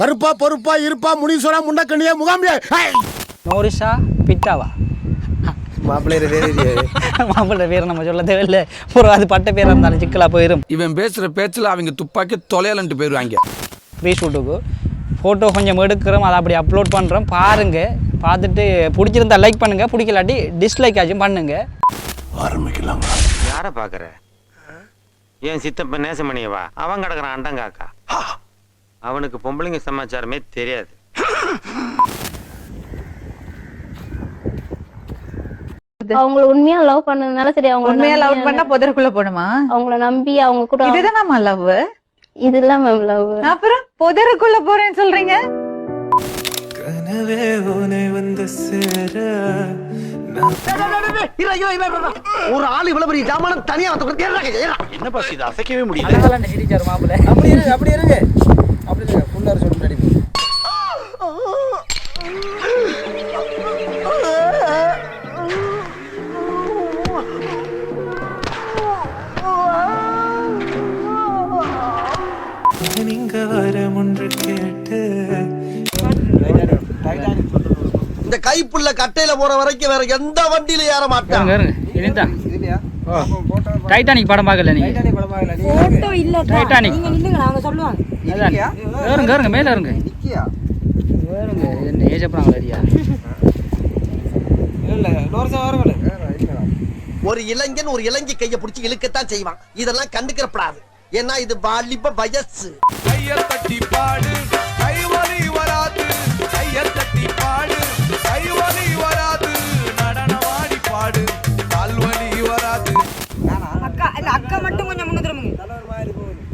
கருப்பா பொறுப்பா இருப்பா முனீஸ்வரா முண்டக்கண்ணியா முகாம்பியா நோரிஷா பிட்டாவா? மாப்பிள்ளைய பேர் மாப்பிள்ளை பேர் நம்ம சொல்ல தேவையில்லை. ஒரு அது பட்ட பேர் இருந்தாலும் சிக்கலாக போயிடும் இவன் பேசுற பேச்சுல அவங்க துப்பாக்கி தொலையலன்ட்டு போயிருவாங்க. ப்ரீ ஷூட்டுக்கு ஃபோட்டோ கொஞ்சம் எடுக்கிறோம். அதை அப்படி அப்லோட் பண்ணுறோம் பாருங்கள் பார்த்துட்டு பிடிச்சிருந்தா லைக் பண்ணுங்கள் பிடிக்கலாட்டி டிஸ்லைக் ஆச்சும் பண்ணுங்க. ஆரம்பிக்கலாம் யார பாக்குற ஏன் சித்தப்ப நேசமணியவா? அவன் கிடக்குறான் அண்டங்காக்கா. அவனுக்கு பொம்பளைங்க சமாச்சாரமே தெரியாது. அவங்கள உண்மையா லவ் பண்ணதுனால சரி அவங்க உண்மையா லவ் பண்ணா புதருக்குள்ள போணுமா அவங்கள நம்பி அவங்க கூட இதுதானாமா லவ் இதெல்லாம் மேம் லவ் அப்புறம் புதருக்குள்ள போறேன்னு சொல்றீங்க? கனவே உனை வந்து சேர ஒரு ஆள் இவ்வளவு பெரிய ஜாமான் தனியா வந்து என்னப்பா இது அசைக்கவே முடியல. அப்படி இரு அப்படி இருங்க நீங்க வர ஒன்று கேட்டு. இந்த கைப்புள்ள கட்டையில போற வரைக்கும் வேற எந்த வண்டியில ஏற இதுலையா டைட்டானிக் படம் பார்க்கல நீங்க? போட்டோ இல்ல டைட்டானிக் நில்லுங்க. நாங்க சொல்லுவாங்க. ஏறுங்க ஏறுங்க மேல ஏறுங்க நிக்கியா? ஏறுங்க என்ன ஏஜ் அப்புறம் வரியா? இல்ல நோரசம் வரவில்லை ஒரு இளைஞன் ஒரு இளைஞி கைய பிடிச்சி இழுக்கத்தான் செய்வான். இதெல்லாம் கண்டுக்கிறப்படாது. ஏன்னா இது வாலிப வயசு. கைய தட்டி பாடு கைவலி வராது. கைய தட்டி பாடு கைவலி வராது. நடனமாடி பாடு கால்வலி வராது. அக்கா இல்ல அக்கா மட்டும் கொஞ்சம் முன்ன திரும்புங்க.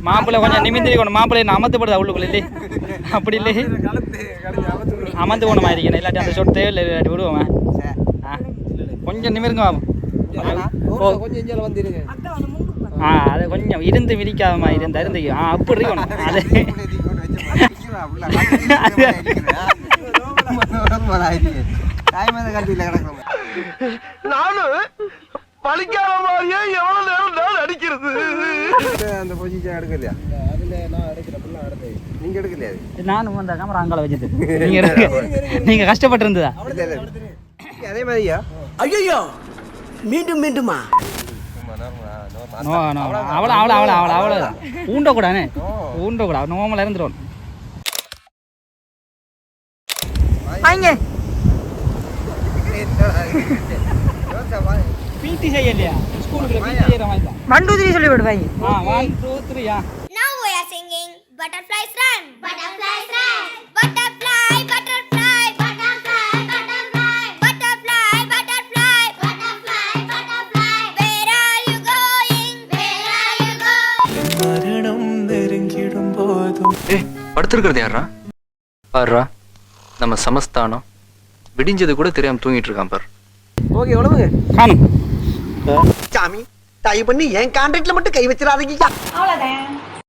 மாப்பிள்ளை கொஞ்சம் நிமிந்திரிக்கணும் மாப்பிள்ளை என்ன அமர்த்தப்படுதா உள்ளுக்குள்ள இல்லை அப்படி இல்லை அமர்ந்து போன மாதிரி இருக்கணும். இல்லாட்டி அந்த சொட்டு தேவையில்லை. இல்லாட்டி விடுவோம். கொஞ்சம் நிமிருங்க கொஞ்சம் கொஞ்சம் ஆ. கொஞ்சம் இருந்து மிதிக்காத மாதிரி இருந்து இருந்து ஆ அப்படி இருக்கணும். அது. நானும் பழிக்காத மாதிரியே எவ்வளவு நேரம் நான் அடிக்கிறது? அந்த பொசிஷன் எடுக்கலையா? நீங்க எடுக்கலையா அது? நானும் அந்த கேமரா அங்கால வச்சுட்டு நீங்க. நீங்க கஷ்டப்பட்டு இருந்ததா. அதே மாதிரியா? ஐயோ மீண்டும் மீண்டுமா? நோ நோ அவ்வளோ அவ்வளோ அவ்வளோ அவ்வளோ அவ்வளோ ஊண்டக்கூடாது. ஊண்டக்கூடாது. நோமலாக இருந்துடும் வாங்க. பிடி செய்யலையா? ஸ்கூலுக்குள்ள பிடி செய்யற மாதிரி தான். சொல்லி விடுவாங்க ஆ ஒன் டூ த்ரீ ஆ. Now we are singing Butterflies Run. Butterflies Run. Butterfly, படுத்திருக்கிறது யாரா பாருடா நம்ம சமஸ்தானம் விடிஞ்சது கூட தெரியாம தூங்கிட்டு இருக்கான் பார். ஓகே காணும் சாமி தயவு பண்ணி என் கான்ட்ராக்ட்ல மட்டும் கை வச்சிடாதீங்க. அவ்வளவுதான்.